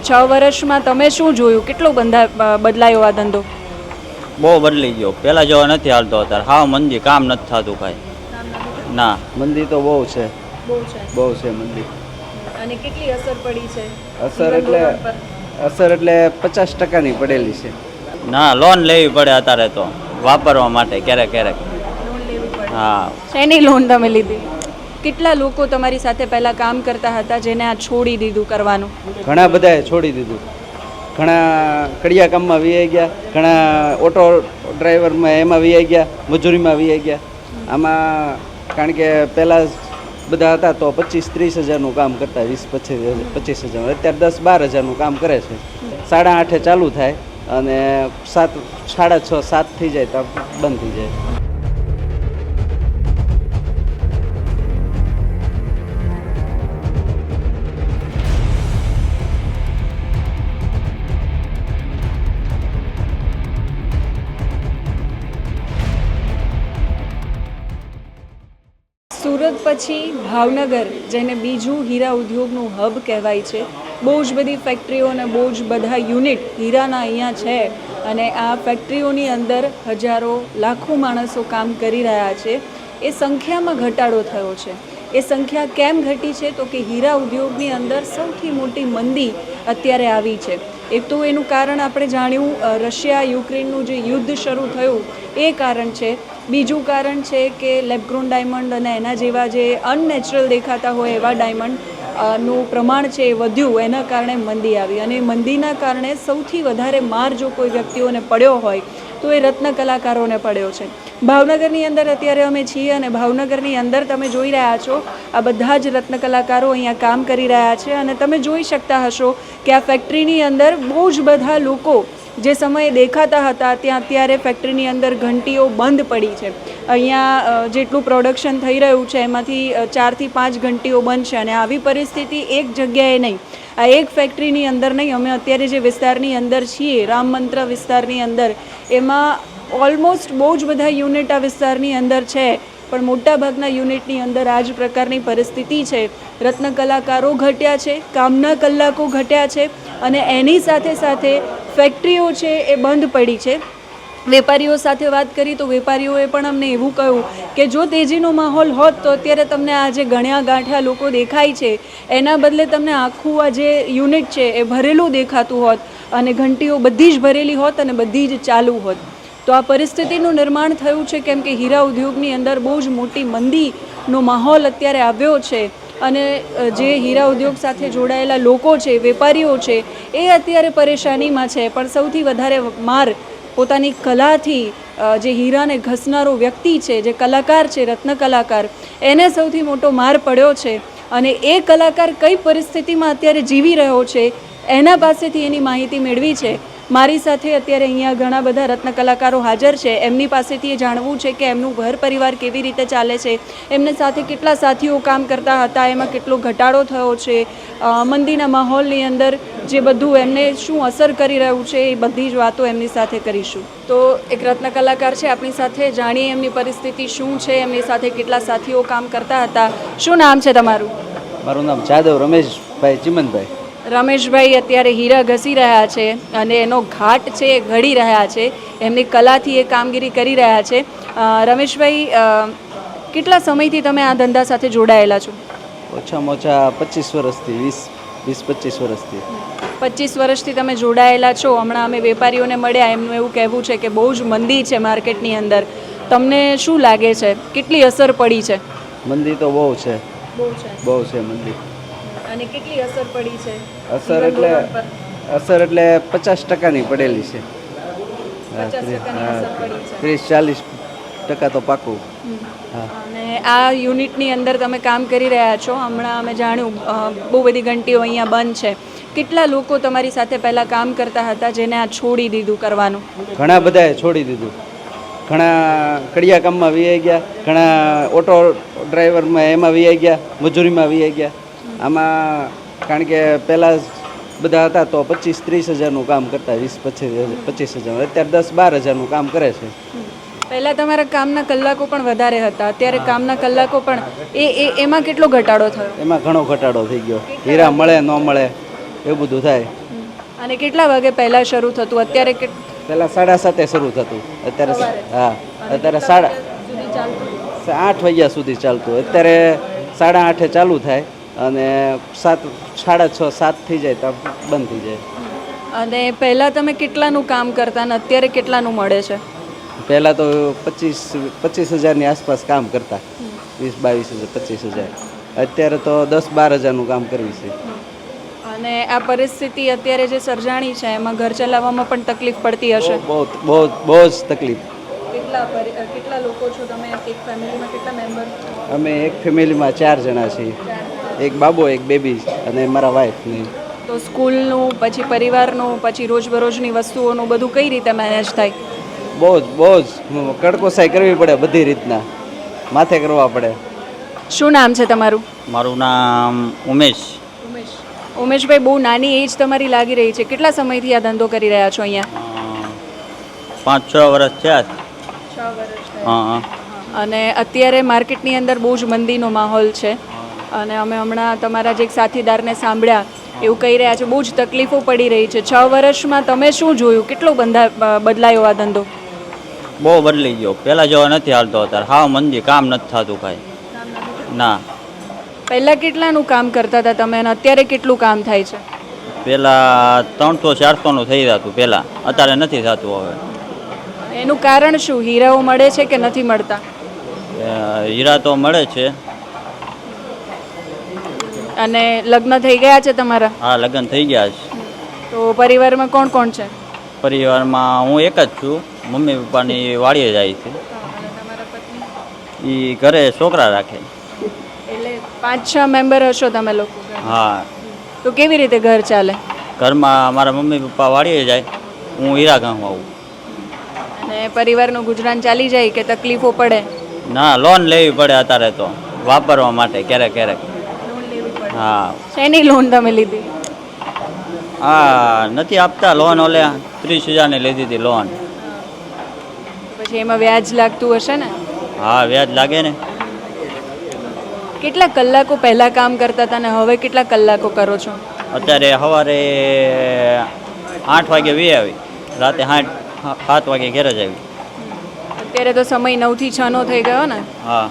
છ વર્ષમાં તમે શું જોયું? કેટલો બંધા બદલાયો આ ધંધો? બહુ બદલી ગયો. પહેલાં જેવો નથી હાલતો અત્યારે. હા મંદી કામ નથી થતું કાંઈ ના. મંદી તો બહુ છે. બહુ છે. બહુ છે મંદી. અને કેટલી અસર પડી છે? અસર એટલે અસર એટલે પચાસ ટકાની પડેલી છે. ના લોન લેવી પડે અત્યારે તો. વાપરવા માટે ક્યારેક ક્યારેક. હા. શેની લોન તમે લીધી? કેટલા લોકો તમારી સાથે પહેલા કામ કરતા હતા જેને આ છોડી દીધું કરવાનું? ઘણા બધાએ છોડી દીધું. ઘણા કડિયા કામમાં વીઆઈ ગયા, ઘણા ઓટો ડ્રાઈવરમાં એમાં વીઆઈ ગયા, મજૂરીમાં વીઆઈ ગયા. આમાં કારણ કે પહેલાં બધા હતા તો પચીસ ત્રીસ હજારનું કામ કરતા, વીસ પચીસ પચીસ હજાર. અત્યારે દસ બાર હજારનું કામ કરે છે. સાડા આઠે ચાલુ થાય અને સાત, સાડા છ, સાત થઈ જાય તો બંધ થઈ જાય. સુરત પછી ભાવનગર, જેને બીજું હીરા ઉદ્યોગનું હબ કહેવાય છે. બહુ જ બધી ફેક્ટરીઓ અને બહુ જ બધા યુનિટ હીરાના અહીંયા છે અને આ ફેક્ટરીઓની અંદર હજારો, લાખો માણસો કામ કરી રહ્યા છે. એ સંખ્યામાં ઘટાડો થયો છે. એ સંખ્યા કેમ ઘટી છે? તો કે હીરા ઉદ્યોગની અંદર સૌથી મોટી મંદી અત્યારે આવી છે. એક તો એનું કારણ આપણે જાણ્યું રશિયા યુક્રેનનું જે યુદ્ધ શરૂ થયું એ કારણ છે. બીજું કારણ છે કે લેબગ્રોન ડાયમંડ અને એના જેવા જે અનનેચરલ દેખાતા હોય એવા ડાયમંડનું પ્રમાણ છે એ વધ્યું. એના કારણે મંદી આવી. અને મંદીના કારણે સૌથી વધારે માર જો કોઈ વ્યક્તિઓને પડ્યો હોય, તો એ રત્ન કલાકારોને પડ્યો છે. ભાવનગરની અંદર અત્યારે અમે છીએ અને ભાવનગરની અંદર તમે જોઈ રહ્યા છો, આ બધા જ રત્ન કલાકારો અહીંયા કામ કરી રહ્યા છે. અને તમે જોઈ શકતા હશો કે આ ફેક્ટરીની અંદર બહુ જ બધા લોકો જે સમયે દેખાતા હતા, ત્યાં અત્યારે ફેક્ટરીની અંદર ઘંટીઓ બંધ પડી છે. અહીંયા જેટલું પ્રોડક્શન થઈ રહ્યું છે, એમાંથી ચારથી પાંચ ઘંટીઓ બંધ છે અને આવી પરિસ્થિતિ એક જગ્યાએ નહીં. આ એક ફેક્ટરીની અંદર નહીં, અમે અત્યારે જે વિસ્તારની અંદર છીએ, રામ મંત્ર વિસ્તારની અંદર, એમાં ઓલમોસ્ટ બહુ જ બધા યુનિટ આ વિસ્તારની અંદર છે. પણ મોટાભાગના યુનિટની અંદર આ જ પ્રકારની પરિસ્થિતિ છે. રત્ન કલાકારો ઘટ્યા છે, કામના કલાકો ઘટ્યા છે અને એની સાથે સાથે ફેક્ટરીઓ છે એ બંધ પડી છે. વેપારીઓ સાથે વાત કરી તો વેપારીઓએ પણ અમને એવું કહ્યું કે જો તેજીનો માહોલ હોત તો અત્યારે તમને આ જે ગણ્યા ગાંઠ્યા લોકો દેખાય છે, એના બદલે તમને આખું આ જે યુનિટ છે એ ભરેલું દેખાતું હોત અને ઘંટીઓ બધી જ ભરેલી હોત અને બધી જ ચાલુ હોત. તો આ પરિસ્થિતિનું નિર્માણ થયું છે, કેમ કે હીરા ઉદ્યોગની અંદર બહુ જ મોટી મંદીનો માહોલ અત્યારે આવ્યો છે અને જે હીરા ઉદ્યોગ સાથે જોડાયેલા લોકો છે, વેપારીઓ છે, એ અત્યારે પરેશાનીમાં છે. પણ સૌથી વધારે માર પોતાની કલાથી જે હીરાને ઘસનારો વ્યક્તિ છે, જે કલાકાર છે, રત્ન કલાકાર, એને સૌથી મોટો માર પડ્યો છે. અને એ કલાકાર કઈ પરિસ્થિતિમાં અત્યારે જીવી રહ્યો છે, એના પાસેથી એની માહિતી મેળવી છે. મારી સાથે અત્યારે અહીંયા ઘણા બધા રત્ન કલાકારો હાજર છે. એમની પાસેથી એ જાણવું છે કે એમનું ઘર પરિવાર કેવી રીતે ચાલે છે. એમને સાથે કેટલા સાથીઓ કામ કરતા હતા? એમાં કેટલો ઘટાડો થયો છે? મંદિરના માહોલની અંદર જે બધું એમને શું અસર કરી રહ્યું છે, એ બધી જ વાતો એમની સાથે કરીશું. તો એક રત્ન કલાકાર છે, આપણી સાથે જાણીએ એમની પરિસ્થિતિ શું છે, એમની સાથે કેટલા સાથીઓ કામ કરતા હતા. શું નામ છે તમારું? મારું નામ જાદવ રમેશભાઈ ચિમનભાઈ. રમેશભાઈ અત્યારે હીરા ઘસી રહ્યા છે અને એનો ઘાટ છે એ ઘડી રહ્યા છે. એમની કલાથી એ કામગીરી કરી રહ્યા છે. રમેશભાઈ કેટલા સમયથી તમે આ ધંધા સાથે જોડાયેલા છો? ઓછામાં ઓછા પચીસ વર્ષથી વીસ વીસ પચીસ વર્ષથી. પચીસ વર્ષથી તમે જોડાયેલા છો. હમણાં અમે વેપારીઓને મળ્યા એમનું એવું કહેવું છે કે બહુ જ મંદી છે માર્કેટની અંદર. તમને શું લાગે છે? કેટલી અસર પડી છે? મંદી તો બહુ છે. બહુ છે. બહુ છે મંદી. અને કેટલી અસર પડી છે? અસર એટલે અસર એટલે પચાસ ટકાની પડેલી છે. ત્રીસ ચાલીસ ટકા તો પાકું. અને આ યુનિટની અંદર તમે કામ કરી રહ્યા છો. હમણાં અમે જાણ્યું બહુ બધી ઘંટીઓ અહીંયા બંધ છે. કેટલા લોકો તમારી સાથે પહેલાં કામ કરતા હતા જેને આ છોડી દીધું કરવાનું? ઘણા બધાએ છોડી દીધું. ઘણા કડિયા કામમાં વીઆઈ ગયા ઘણા ઓટો ડ્રાઈવરમાં એમાં વીઆઈ ગયા મજૂરીમાં વીઆઈ ગયા. આમાં કારણ કે પહેલાં બધા હતા તો પચીસ ત્રીસ હજારનું કામ કરતા વીસ પચીસ પચીસ હજાર. અત્યારે દસ બાર હજારનું કામ કરે છે. પહેલાં તમારા કામના કલાકો પણ વધારે હતા અત્યારે કામના કલાકો પણ એ એ એમાં કેટલો ઘટાડો થયો? એમાં ઘણો ઘટાડો થઈ ગયો. હીરા મળે ન મળે એવું બધું થાય. અને કેટલા વાગે પહેલાં શરૂ થતું? અત્યારે પહેલાં સાડા સાતે શરૂ થતું. અત્યારે હા. અત્યારે સાડા આઠ વાગ્યા સુધી ચાલતું. અત્યારે સાડા આઠે ચાલુ થાય. અને સાત સાડા છ સાત થઈ જાય તો બંધ થઈ જાય. અને પહેલાં તમે કેટલાનું કામ કરતા અને અત્યારે કેટલાનું મળે છે? પહેલાં તો પચીસ પચીસ હજારની આસપાસ કામ કરતા. વીસ બાવીસ હજાર પચીસ હજાર. અત્યારે તો દસ બાર હજારનું કામ કરવી છે. અને આ પરિસ્થિતિ અત્યારે જે સર્જાણી છે એમાં ઘર ચલાવવામાં પણ તકલીફ પડતી હશે? બહુ બહુ બહુ જ તકલીફ. કેટલા લોકો છો તમે? એક ફેમિલીમાં કેટલા મેમ્બર અમે એક ફેમિલીમાં ચાર જણા છીએ. એક બાબો એક બેબી અને મારા વાઈફ ને. તો સ્કૂલનું પછી પરિવારનું પછી રોજબરોજની વસ્તુઓનું બધું કઈ રીતે મેનેજ થાય? બહુ જ બહુ જ કડકોસાઈ કરવી પડે બધી રીતના. માથે કરવા પડે. શું નામ છે તમારું? મારું નામ ઉમેશ. ઉમેશ. ઉમેશભાઈ બહુ નાની એજ તમારી લાગી રહી છે. કેટલા સમયથી આ ધંધો કરી રહ્યા છો અહીંયા? પાંચ છ વર્ષ થયા છે. છ વર્ષ હા હા. અને અત્યારે માર્કેટની અંદર બહુ જ મંદીનો માહોલ છે. અને અમે હમણાં તમારા જે એક સાથીદારને સાંભળ્યા એવું કહી રહ્યા છે બહુ જ તકલીફો પડી રહી છે. છ વર્ષમાં તમે શું જોયું? કેટલો બંધા બદલાયો આ ધંધો? બહુ બદલી ગયો. પહેલાં જેવો નથી હાલતો અત્યારે. હા મંદી કામ નથી થતું કાંઈ. ના. પહેલાં કેટલાનું કામ કરતા હતા તમે અને અત્યારે કેટલું કામ થાય છે? પહેલાં ત્રણસો ચારસોનું થઈ જતું પહેલાં. અત્યારે નથી થતું હવે. એનું કારણ શું? હીરાઓ મળે છે કે નથી મળતા? હીરા તો મળે છે. અને લગ્ન થઈ ગયા છે તમારા? હા લગ્ન થઈ ગયા છે. તો પરિવારમાં કોણ કોણ છે? પરિવારમાં હું એક જ છું. મમ્મી પપ્પાની વાડીએ જાય છે. એ ઘરે છોકરા રાખે. એટલે પાંચ છ મેમ્બર હશો તમે લોકો હા. તો કેવી રીતે ઘર ચાલે? ઘરમાં મારા મમ્મી પપ્પા વાડીએ જાય. હું હીરા ગામ આવું અને પરિવારનું ગુજરાન ચાલી જાય કે તકલીફો પડે? ના લોન લેવી પડે અત્યારે તો. વાપરવા માટે ક્યારેક ક્યારેક. હા. શેની લોન તમે લીધી? હા નથી આપતા લોન ઓલે. ત્રીસ હજારની લીધી હતી લોન પછી એમાં વ્યાજ લાગતું હશે ને? હા વ્યાજ લાગે ને. કેટલા કલાકો પહેલાં કામ કરતા હતા ને હવે કેટલા કલાકો કરો છો? અત્યારે સવારે આઠ વાગે વી આવી. રાતે આઠ સાત વાગે ઘેર જ આવી. અત્યારે તો સમય નવથી છનો થઈ ગયો ને. હા.